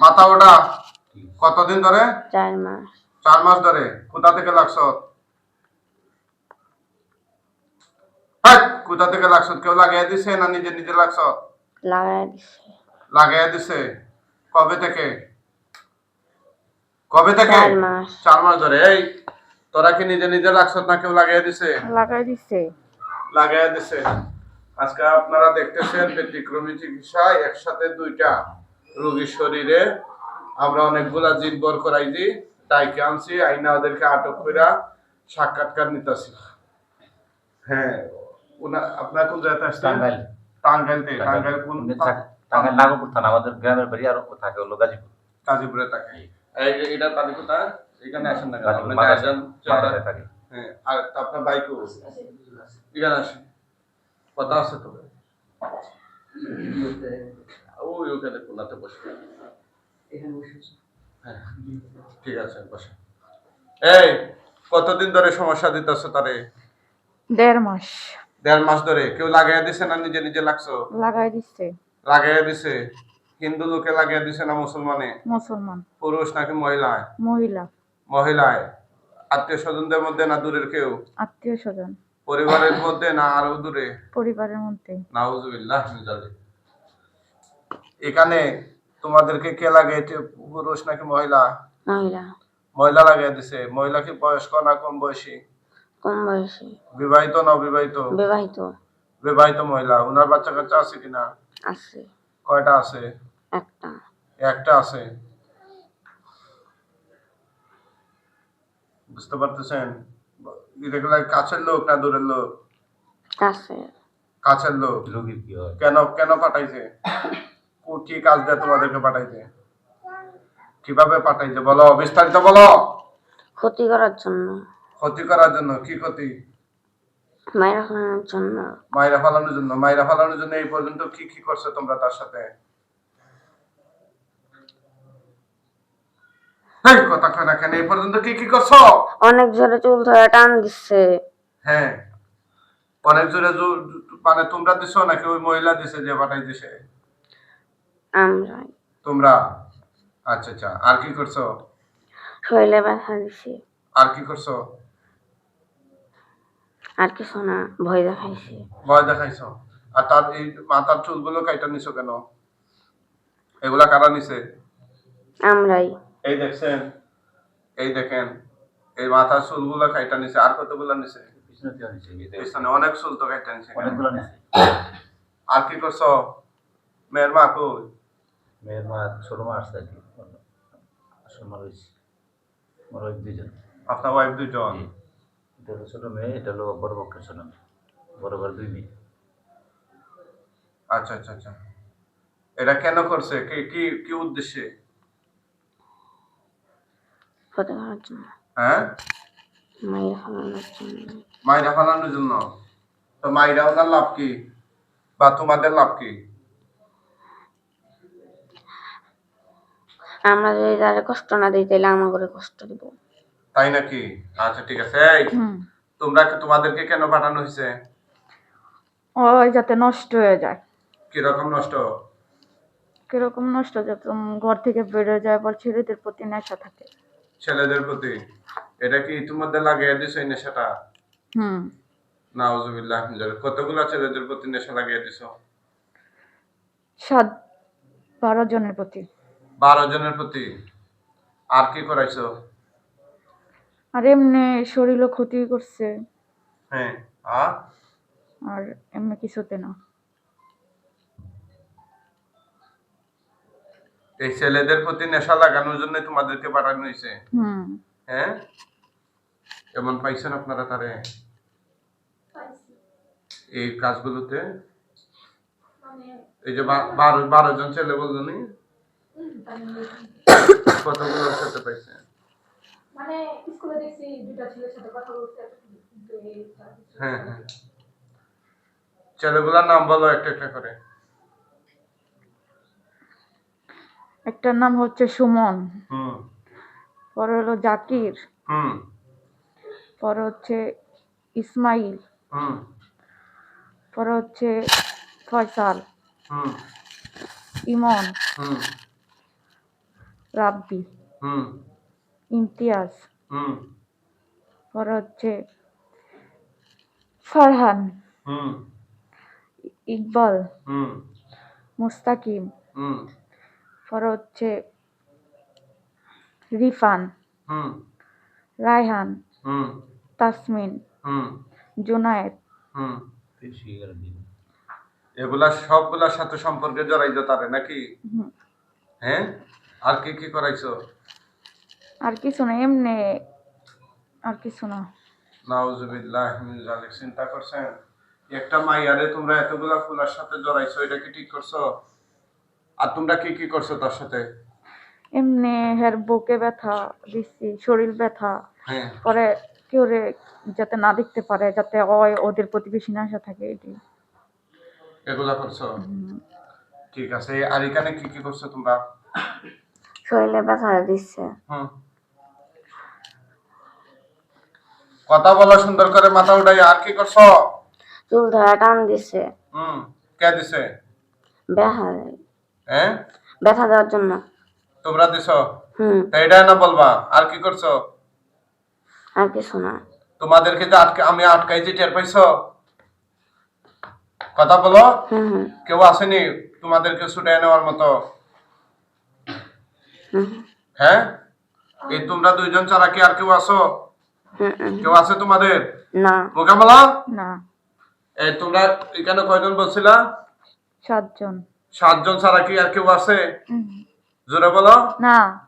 মাথা ওটা কতদিন ধরে? চার মাস। চার মাস ধরে। কোথা থেকে লাগছ? কোথা থেকে লাগছ? কেউ লাগাই দিছে না নিজে নিজে লাগছ? লাগাই দিছে। লাগাই দিছে। কবে থেকে? কবে থেকে? চার মাস। ধরে। এই তোরা কি নিজে নিজে লাগছ না কেউ লাগাই দিছে? লাগাই দিছে। লাগাই দিছে। আজকে আপনারা দেখতেছেন ব্যতিক্রমী চিকিৎসায় একসাথে দুইটা। রোগীর শরীরে আমরা অনেকগুলা জিন বর করাই দিই তাইকে আনছি আইনা ওদেরকে আটক কইরা সাক্ষাৎকার নিতেছি। হ্যাঁ আপনার কোন জায়গাতে আসছেন? টাঙ্গাইল। টাঙ্গাইলতে টাঙ্গাইল। কোন টাঙ্গাইল নাগপুর থানা আমাদের গ্রামের বাড়ি আর থাকে হলো গাজীপুর। কাজীপুরে থাকে। এটা তাদের কোথায় এখানে আসেন না গাজীপুর আপনার থাকে। হ্যাঁ আর আপনার বাইকও এখানে আসেন। কথা আছে তো। ওই ওখানে কোনাতে বসে। হ্যাঁ ঠিক আছে বসে। এই কতদিন ধরে সমস্যা দিতেছ তারে? দেড় মাস। দেড় মাস ধরে? কেউ লাগাই দিছে না নিজে নিজে লাগছো? লাগাই লাগাই দিছে? হিন্দু লোকে লাগাই দিছে না মুসলমানে? মুসলমান। পুরুষ নাকি মহিলায়? মহিলা। মহিলায়। আত্মীয় স্বজনদের মধ্যে না দূরের কেউ? আত্মীয় স্বজন। পরিবারের মধ্যে না আরও দূরে? পরিবারের মধ্যে। নাউজুবিল্লাহ। এখানে তোমাদেরকে কে লাগাইছে পুরুষ নাকি মহিলা? মহিলা। মহিলা লাগাই দিছে। মহিলা কি বয়স্ক না কম বয়সী? কম বয়সী। বিবাহিত না অবিবাহিত? বিবাহিত। বিবাহিত মহিলা। ওনার বাচ্চা কাচ্চা আছে কিনা? আছে। কয়টা আছে? একটা। একটা আছে। বুঝতে পারতেছেন? এগুলা কাছের লোক না দূরের লোক? কাছে কাছের লোক। রোগীর কি হয়? কেন কেন পাঠাইছে? কো- কাজ দিয়ে তোমাদেরকে পাঠাইছে? কীভাবে পাঠাইছে? বলো বিস্তারিত বলো। ক্ষতি করার জন্য। ক্ষতি করার জন্য? কি ক্ষতি? মায়ের খাওয়ানোর জন্য। মাইরা ফালানোর জন্য? মাইরা ফালানোর জন্য এই পর্যন্ত কি কি করছে তোমরা তার সাথে? কথা কয় না কেন? এই পর্যন্ত কি কি করছ? অনেক জোরে চুল ধরে টান দিচ্ছে হ্যাঁ। অনেক জোরে মানে তোমরা দিছো নাকি ওই মহিলা দিছে যে পাঠাই দিছে আমরা। তোমরা? আচ্ছা আচ্ছা। আর কি করছ? শরীরে ব্যথা দিছি আর কি করছ? আর কিছু না ভয় দেখাইছি। ভয় দেখাইছো? আর তার এই মাথার চুলগুলো কাইটা নিছো কেন? এগুলা কারা নিছে? আমরাই। এই দেখছেন এই দেখেন এই মাথার চুলগুলো কাইটা নিছে। আর কতগুলো নিছে? পিছনে অনেক চুল তো কাইটা নিছে অনেকগুলো নিছে। আর কি করছ? মেয়ের মা কই? মেয়ের মা ছোট মা আসছে আর কি আসল মা রয়েছে আমার ওই দুজন আপনার ওয়াইফ দুজন জি। এটা হলো ছোট মেয়ে এটা হলো বড় পক্ষের ছোট মেয়ে বড় বড় দুই মেয়ে। আচ্ছা আচ্ছা আচ্ছা। এটা কেন করছে? কি কি কি উদ্দেশ্যে? করার জন্য। হ্যাঁ? জন্য। মাইরা ফালানোর জন্য? তো মাইরা ওনার লাভ কি? বা তোমাদের লাভ কি? আমরা যদি তাদের কষ্ট না দিই তাহলে আমাকে কষ্ট দিব। তাই নাকি? আচ্ছা ঠিক আছে। এই তোমরা তোমাদেরকে কেন পাঠানো হয়েছে? ওই যাতে নষ্ট হয়ে যায়। কীরকম নষ্ট? কীরকম নষ্ট? যাতে উম ঘর থেকে বেরোয় যায় পর ছেলেদের প্রতি নেশা থাকে। ছেলেদের প্রতি? এটা কি ইতিমধ্যে লাগিয়ে দিছো এই নেশাটা? হুম। নাউজুবিল্লাহ। কতগুলা ছেলেদের প্রতি নেশা লাগিয়ে দিছো? সাত বারো জনের প্রতি। বারো জনের প্রতি। আর কি করাইছো? আর এমনি শরীরও ক্ষতি করছে। হ্যাঁ আর? আর এমনি কিছুতে না। এই ছেলেদের প্রতি নেশা লাগানোর জন্য তোমাদেরকে পাঠানো হয়েছে হুম। হ্যাঁ? কেমন পাইছেন আপনারা তারে? এই কাজগুলোতে? এই যে বারো বারো জন ছেলে বলল কতগুলোর সাথে পাইছেন মানে স্কুলে দেখছি দুটা ছেলের সাথে কথা বলতে হ্যাঁ হ্যাঁ। ছেলেগুলার নাম বলো একটা একটা করে। একটার নাম হচ্ছে সুমন হুম। পরে হলো জাকির হুম। পরে হচ্ছে ইসমাইল হুম। পরে হচ্ছে ফয়সাল হুম। ইমন। হুম। রাব্বি। হুম। ইমতিয়াজ। হুম। পরে হচ্ছে ফারহান। হুম। ইকবাল। হুম। মুস্তাকিম। হুম। পরে হচ্ছে রিফান। হুম। রায়হান। হুম। তাসমিন। হুম। জুনায়েদ। এগুলা সবগুলার সাথে সম্পর্কে জড়াইছো তারে নাকি? হ্যাঁ? আর কি কি করাইছো? আর কিছু না এমনি আর কিছু না। নাউজুবিল্লাহ মিন জালিক চিন্তা করছেন? একটা মাইয়ারে তোমরা এতগুলা ফুলার সাথে জড়াইছো এটা কি ঠিক করছ? আর তোমরা কি কি করছ তার সাথে? এমনি হের বুকে ব্যথা দিচ্ছি শরীর ব্যথা। হ্যাঁ। পরে কেউ রে যাতে না দেখতে পারে যাতে ওই ওদের প্রতিবেশী না আসা থাকে এটি এগুলা করছ? ঠিক আছে আর এখানে কি কি করছ তোমরা? শরীরে ব্যথা দিচ্ছে। কথা বলা সুন্দর করে মাথা উঠাই আর কি করছ? চুল ধরা টান দিচ্ছে হুম কে দিছে? ব্যথা হ্যাঁ ব্যথা দেওয়ার জন্য। তোমরা দিছো? হুম। এটা না বলবা? আর কি করছ? আর কিছু না। তোমাদেরকে যে আটকে আমি আটকাই আটকাইছি টের পাইছো? কথা বলো। হুম কেউ আসেনি? তোমাদেরকে ছুটে নেওয়ার মতো? হ্যাঁ? এই তোমরা দুইজন ছাড়া কি আর কেউ আসো হুম হুম কেউ আছে তোমাদের? না। মোকাবেলা? না। এই তোমরা এখানে কয়জন বলছিলা? সাতজন। সাতজন ছাড়া কি আর কেউ আছে? জোরে বলো। না।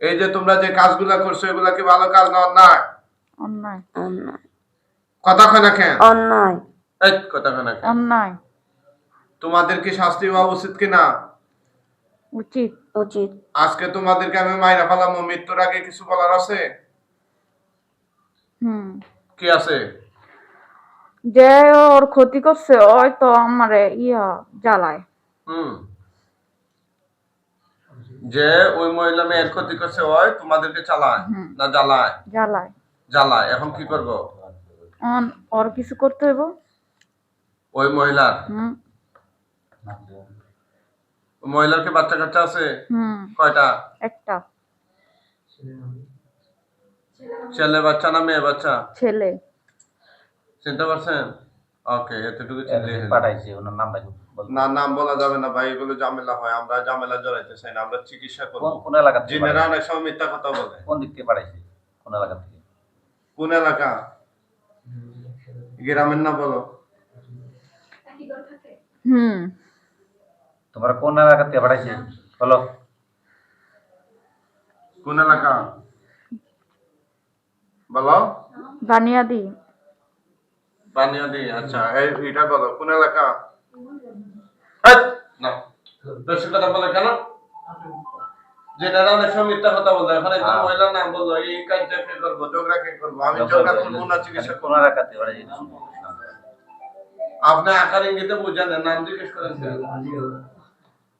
এই যে তোমরা যে কাজগুলা করছ এগুলা কি ভালো কাজ না অন্যায়? অন্যায়। অন্যায়। কথা কয় না কেন? অন্যায়। এই কথা কয় না কেন? অন্যায়। তোমাদের কি শাস্তি হওয়া উচিত কিনা? উচিত। উচিত। আজকে তোমাদেরকে আমি মাইরা ফেলাম মৃত্যুর আগে কিছু বলার আছে? হুম। কি আছে? যে ওর ক্ষতি করছে ওই তো আমারে ইয়া জ্বালায়। হুম। যে ওই মহিলা মেয়ের ক্ষতি করছে ওই তোমাদেরকে চালায় হুম। না জ্বালায়? জ্বালায়। জ্বালায়। এখন কি করব? অন- ওর কিছু করতে হইব? ওই মহিলার? হুম। ওই মহিলার কি বাচ্চা কাচ্চা আছে? কয়টা? একটা। ছেলে বাচ্চা না মেয়ে বাচ্চা? ছেলে। চিনতে পারছেন? ওকে এতটুকু চিনলে পাঠাইছি ওনার নামটা কি? না নাম বলা যাবে না ভাই এগুলো ঝামেলা হয় আমরা ঝামেলা জড়াইতে চাই না আমরা চিকিৎসা করব। কোন এলাকা থেকে জিনেরা? অনেক সময় মিথ্যা কথা বলে। কোন দিক থেকে পাঠাইছি কোন এলাকা থেকে? কোন এলাকা? গ্রামের না বলো। হুম। তোমরা কোন এলাকা থেকে পাঠাইছি? বলো। কোন এলাকা? বলো। বানিয়াদি। বানিয়াদি আচ্ছা। এই এটা বলো কোন এলাকা? না। কথা বলে কেন? জেনারা অনেক সময় মিথ্যা কথা বলে এখন একজন হ্যাঁ। মহিলার নাম বলল এই কাজটা কে করব কে করব? আমি ঝগড়া করব না চিকিৎসা কোন এলাকা আপনি আকার ইঙ্গিতে বুঝান নাম জিজ্ঞেস করেন?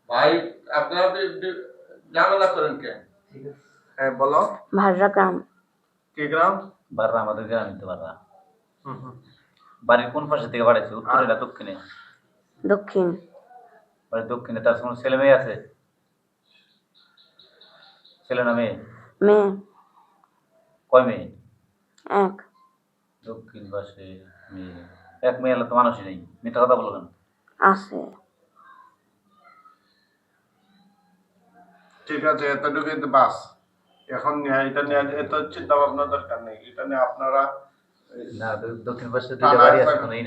ভাই আপনারা ঝামেলা করেন কে হ্যাঁ বলো। ভাররা গ্রাম। কি গ্রাম? বাররা আমাদের গ্রামে তো বাররা হুম, হুম। বাড়ির কোন পাশে থেকে পাঠাইছি উত্তরে না দক্ষিণে? দক্ষিণ। বাড়ির দক্ষিণে তার কোনো ছেলে মেয়ে আছে? ছেলে না মেয়ে? মেয়ে। কয় মেয়ে? এক। দক্ষিণ পাশে মেয়ে। এক মেয়ে হলে তো মানুষই নেই। মিথ্যা কথা বলো কেন? আছে। ঠিক আছে এতটুকু বাস। এখন এটা নিয়ে এত চিন্তা ভাবনা দরকার নেই। এটা নিয়ে আপনারা দক্ষিণ পাশে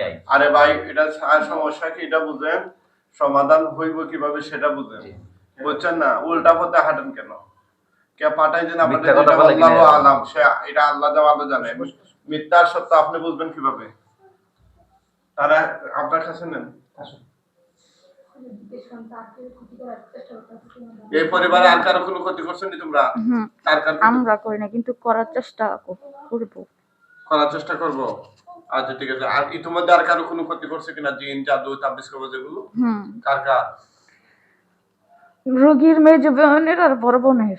নাই। আরে ভাই এটা সমস্যা কি এটা বুঝেন সমাধান হইব কীভাবে সেটা বুঝেন। বুঝছেন না? উল্টা পথে হাঁটেন কেন? কে পাঠাই দেন আল্লাহ আলাম। সে এটা আল্লাহ যা ভালো জানে। মিথ্যার সত্য আপনি বুঝবেন কীভাবে? তারা আপনার কাছে নেন জিজ্ঞেস করেন তাকে ক্ষতি করার চেষ্টা করতেছে এই পরিবারে আর কারও কোনো ক্ষতি করছেন নি তোমরা? আর কার আমরা করি না কিন্তু করার চেষ্টা কর- করব। করার চেষ্টা করব? আচ্ছা ঠিক আছে। আর ইতিমধ্যে আর কারও কোনো ক্ষতি করছে কিনা? জিন জাদু তাবিজ কবজ কার কার? রোগীর মেজ বোনের আর বড় বোনের।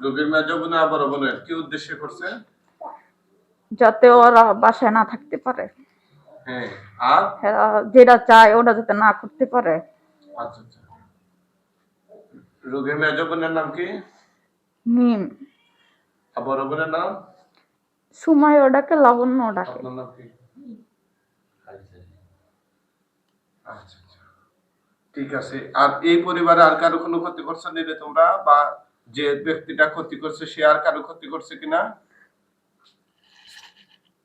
রোগীর মেয়ে যৌবনে বড় বোনের। কি উদ্দেশ্যে করছে? যাতে ওরা বাসায় না থাকতে পারে। আর? যেটা চায় ওটা যাতে না করতে পারে। আচ্ছা আচ্ছা। রোগীর মেজ বোনের নাম কি? মিম আর বড় বোনের নাম? সুমাই ওটাকে লাবণ্য ওটাকে। আপনার নাম কি? আচ্ছা আচ্ছা। ঠিক আছে আর এই পরিবারে আর কারও কোনো ক্ষতি করছে নি রে তোমরা? বা যে ব্যক্তিটা ক্ষতি করছে সে আর কারও ক্ষতি করছে কিনা?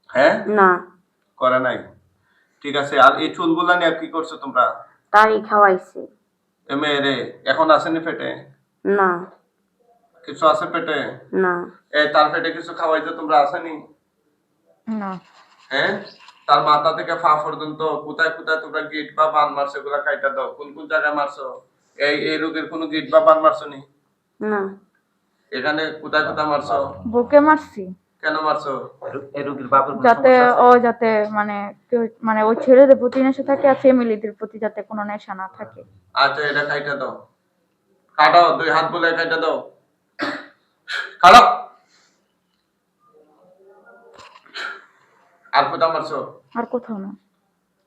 হ্যাঁ? না। করে নাই? ঠিক আছে আর এই চুলগুলা নিয়ে কি করছ তোমরা? তারই খাওয়াইছে। এ মেয়েরে এখন আসেনি পেটে? না। কিছু আছে পেটে? না। এই তার পেটে কিছু খাওয়াইছো তোমরা আসেনি? না। হ্যাঁ তার মাথা থেকে পা পর্যন্ত কোথায় কোথায় তোমরা গিট বা বান মারছো এগুলা কাইটা দাও? কোন কোন জায়গায় মারছো? এই এই রোগের কোনো গিট বা বান মারছো নি? না। এখানে কোথায় কোথায় মারছো? বুকে মারছি। কেন মারছো? যাতে ও যাতে মানে মানে ওই ছেলেদের প্রতি নেশা থাকে আর ফ্যামিলিদের প্রতি যাতে কোনো নেশা না থাকে। আচ্ছা এটা কাইটা দাও। কাটো দুই হাত বলে কাইটা দাও। কাটো। আর কোথায় মারছো? আর কোথাও না।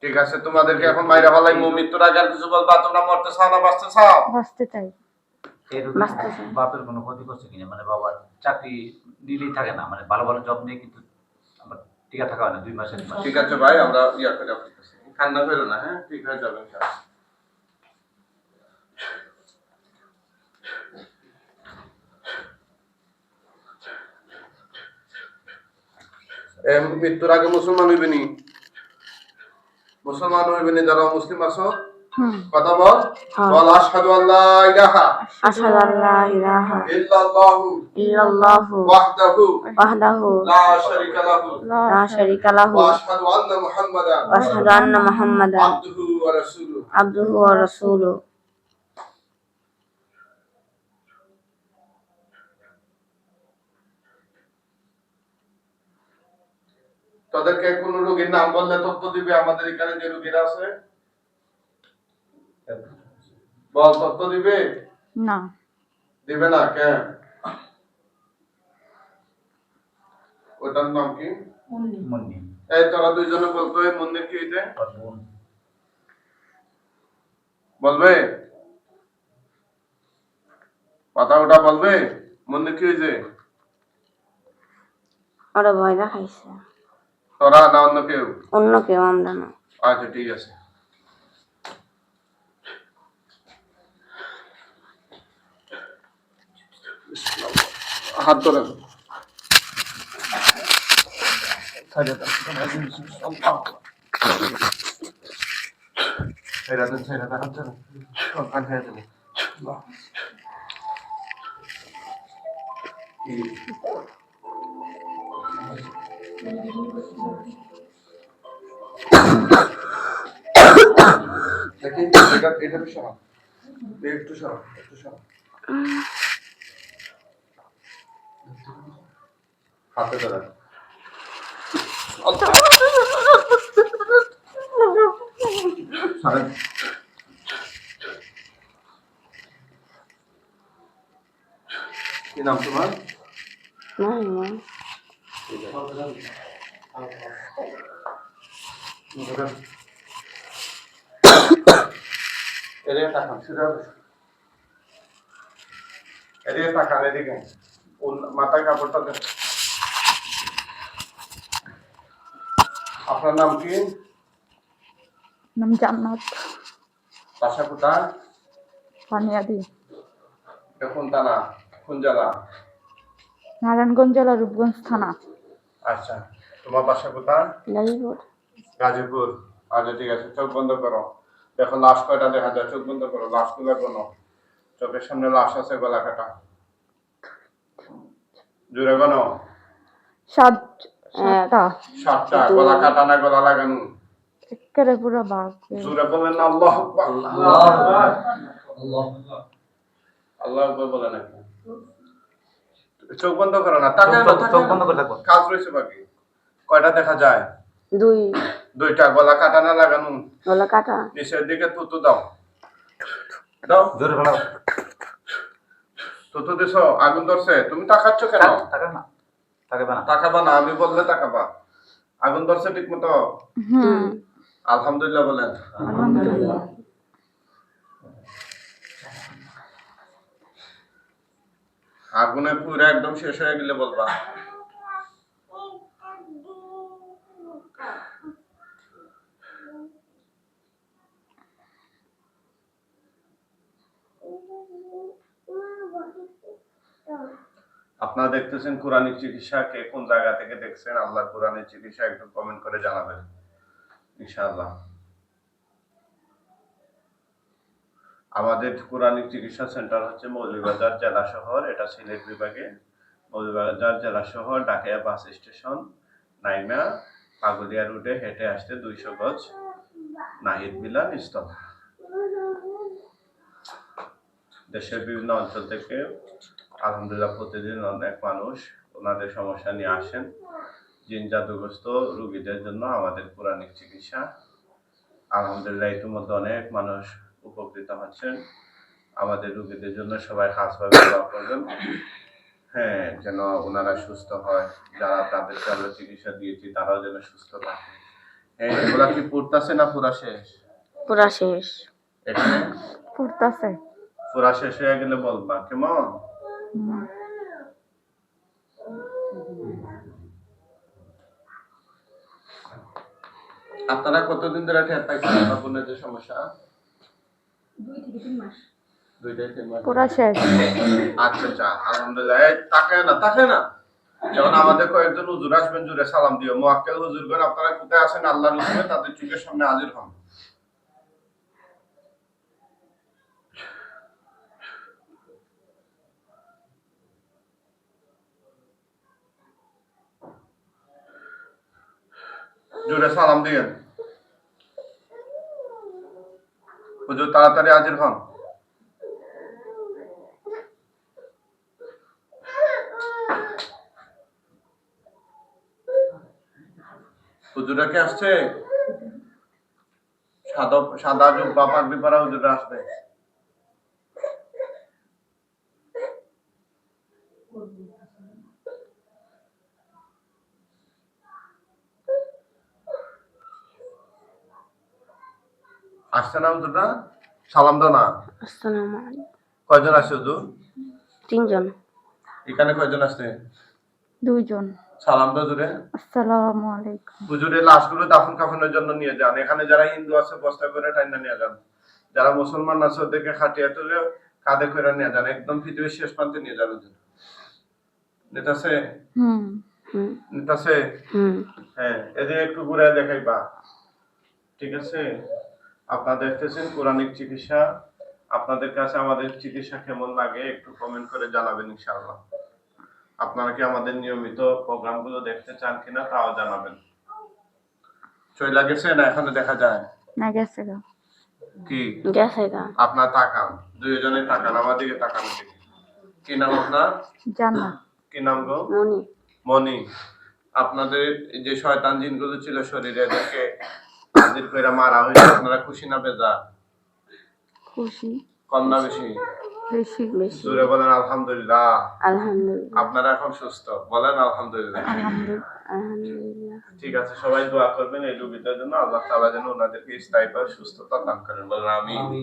ঠিক আছে তোমাদেরকে এখন মাইরা ভালাই মৃত্যুর আগে আর কিছু বলবা? তোমরা মরতে চাও না বাঁচতে চাও? বাঁচতে চাই। এই বাপের কোনো ক্ষতি করছে কিনা? মানে বাবার চাকরি দিলেই থাকে না। মানে ভালো ভালো জব নিয়ে কিন্তু আমার টিকা থাকা হয় না দুই মাসের ঠিক আছে ভাই আমরা ইয়া করে আসতেছি কান্না করো না হ্যাঁ? ঠিক হয়ে যাবে মৃত্যুর আগে মুসলমান হইবে নি মুসলমান হইবে নি যারা মুসলিম আছো? কথা বল। হ্যাঁ। বল আশহাদু আল্লাহ ইলাহা। আশহাদু আল্লা ইলাহা। ইল্লাল্লাহু। ইল্লাল্লাহু। ওয়াহদাহু। ওয়াহদাহু। লা শারীকা লাহু। লা শারীকা লাহু। আশহাদু আন্না মুহাম্মাদান। আশহাদু আন্না মুহাম্মাদান। আবদুহু ওয়া রাসূলুহু। আবদুহু ওয়া রাসূলুহু। তাদেরকে কোন রোগীর নাম বললে তথ্য দিবে আমাদের এখানে যে রোগীরা আছে। বল তথ্য দিবে? না। দিবে না কেন? ওটার নাম কি? মন্নি। এই তোরা দুইজনে বলতো এই মন্দির কি হইতে? বলবে? কথা ওটা বলবে? মন্দির কি হয়েছে ওরা ভয় দেখাইছে। তোরা না অন্য কেউ? অন্য কেউ আমরা না। আচ্ছা ঠিক আছে। হাত ধরে। ছেড়ে দেন ছেড়ে দেন হাত ধরে। কান ছেড়ে দেন এটা এটা একটু সরাও একটু সরাও। হাতে কি নাম তোমার? তাকান তাকান এদিকে। মাথায় কাপড়টা দেন। আপনার নাম কি? নাম জান্নাত। বাসা কোথায়? পানিয়াদি কোন জেলা? নারায়ণগঞ্জ জেলা রূপগঞ্জ থানা। আচ্ছা তোমার বাসা কোথায়? গাজীপুর। গাজীপুর। আচ্ছা ঠিক আছে চোখ বন্ধ করো। দেখো লাশ কয়টা দেখা যায়? চোখ বন্ধ করো লাশগুলো কোনো চোখের সামনে লাশ আছে গলা কাটা। সাত সাতটা। সাতটা গলা কাটা গলা লাগানো। একেবারে পুরো বাঘ জুড়ে বলেন না আল্লাহ আল্লাহ আকবার চোখ বন্ধ করো না তাকায় চোখ- তাকায় চোখ না। বন্ধ করে থাকো। কাজ রয়েছে বাকি। কয়টা দেখা যায়? দুই। দুইটা গলা কাটা না লাগানো। গলা কাটা। নিচের দিকে থুতু দাও। দাও। জোরে ফেলাও থুতু দিছ আগুন ধরছে। তুমি তাকাচ্ছ কেন? না। তাকাবে না। তাকাবা না আমি বললে তাকাবা। আগুন ধরছে ঠিক মতো? আলহামদুলিল্লাহ বলেন। আলহামদুলিল্লাহ। আগুনে পুরো একদম শেষ হয়ে গেলে বলবা। আপনারা দেখতেছেন কোরআনিক চিকিৎসা কে কোন জায়গা থেকে দেখছেন? আল্লাহ কোরআনের চিকিৎসা একটু কমেন্ট করে জানাবেন। ইনশাআল্লাহ। আমাদের কোরআনিক চিকিৎসা সেন্টার হচ্ছে মৌলভীবাজার জেলা শহর। এটা সিলেট বিভাগে। মৌলভীবাজার জেলা শহর ডাকিয়া বাস স্টেশন, নাইমা, পাগুলিয়া রুটে হেঁটে আসতে দুইশো গজ নাহিদ মিলান স্থল দেশের বিভিন্ন অঞ্চল থেকে আলহামদুলিল্লাহ প্রতিদিন অনেক মানুষ ওনাদের সমস্যা নিয়ে আসেন। জিন জাদুগ্রস্ত রুগীদের জন্য আমাদের পুরাণিক চিকিৎসা। আলহামদুলিল্লাহ ইতিমধ্যে অনেক মানুষ উপকৃত হচ্ছেন। আমাদের রুগীদের জন্য সবাই খাসভাবে দোয়া করবেন। হ্যাঁ যেন ওনারা সুস্থ হয়। যারা তাদেরকে আমরা চিকিৎসা দিয়েছি তারাও যেন সুস্থ থাকে। হ্যাঁ এগুলা কি পড়তেছে না পুরা শেষ? পুরা শেষ। পড়তাছে। পুরা শেষ হয়ে গেলে বলবা কেমন। আপনারা কতদিন ধরে টের পাইছেন? আপনার যে সমস্যা? দুই থেকে তিন মাস। দুইটাই তিন মাস। পুরা শেষ। আচ্ছা আচ্ছা আলহামদুলিল্লাহ। তাকায় না তাকায় না। যেমন আমাদের কয়েকজন হুজুর আসবেন জুড়ে সালাম দিও। মোয়াক্কেল হুজুরগণ আপনারা কোথায় আছেন? আল্লাহর হুকুমে তাদের চোখের সামনে হাজির হন। জুড়ে সালাম দিয়েন। হুজুর, তাড়াতাড়ি হাজির হন। হুজুরা কে আসছে? সাদা সাদা জুব্বা পাগড়ি পরা হুজুরা আসবে। আসছে না হুজুরা সালাম দাও না। আসসালামু আলাইকুম। কয়জন আসছে হুজুর তিনজন। এখানে কয়জন আসছে? দুইজন। সালাম দাও জুড়ে আসসালামু আলাইকুম। হুজুরের লাশগুলো দাফন কাফনের জন্য নিয়ে যান। এখানে যারা হিন্দু আছে বস্তা করে টাইনা নিয়ে যান। যারা মুসলমান আছে ওদেরকে খাটিয়ে তুলে কাঁধে করে নিয়ে যান। একদম পৃথিবীর শেষ প্রান্তে নিয়ে যান হুজুর। নিতাছে হুম। হুম। হুম। হ্যাঁ এদের একটু ঘুরে দেখাইবা। ঠিক আছে? আপনারা দেখতেছেন কোরআনিক চিকিৎসা। আপনাদের কাছে আমাদের চিকিৎসা কেমন লাগে একটু কমেন্ট করে জানাবেন ইনশাআল্লাহ। আপনারা কি আমাদের নিয়মিত প্রোগ্রামগুলো দেখতে চান কিনা তাও জানাবেন। চইলা গেছে না এখনও দেখা যায়? না গেছে গা। কি? গেছে গা। আপনার তাকান। দুইজনে তাকান আমার দিকে তাকান কি নাম আপনার? জান্নাত। কি নাম গো? মনি। মনি। আপনাদের যে শয়তান জিনগুলো ছিল শরীরে এদেরকে হাজির কইরা মারা হইছে আপনারা খুশি না বেজা খুশি। কম না বেশি? বেশি বেশি। জোরে বলেন আলহামদুলিল্লাহ। আলহামদুলিল্লাহ। আপনারা এখন সুস্থ? বলেন আলহামদুলিল্লাহ। আলহামদুলিল্লাহ। ঠিক আছে সবাই দোয়া করবেন এই রোগীদের জন্য। আল্লাহ তাআলা যেন ওনাদেরকে স্থায়ীভাবে সুস্থতা দান করেন। বলেন আমিন। আমি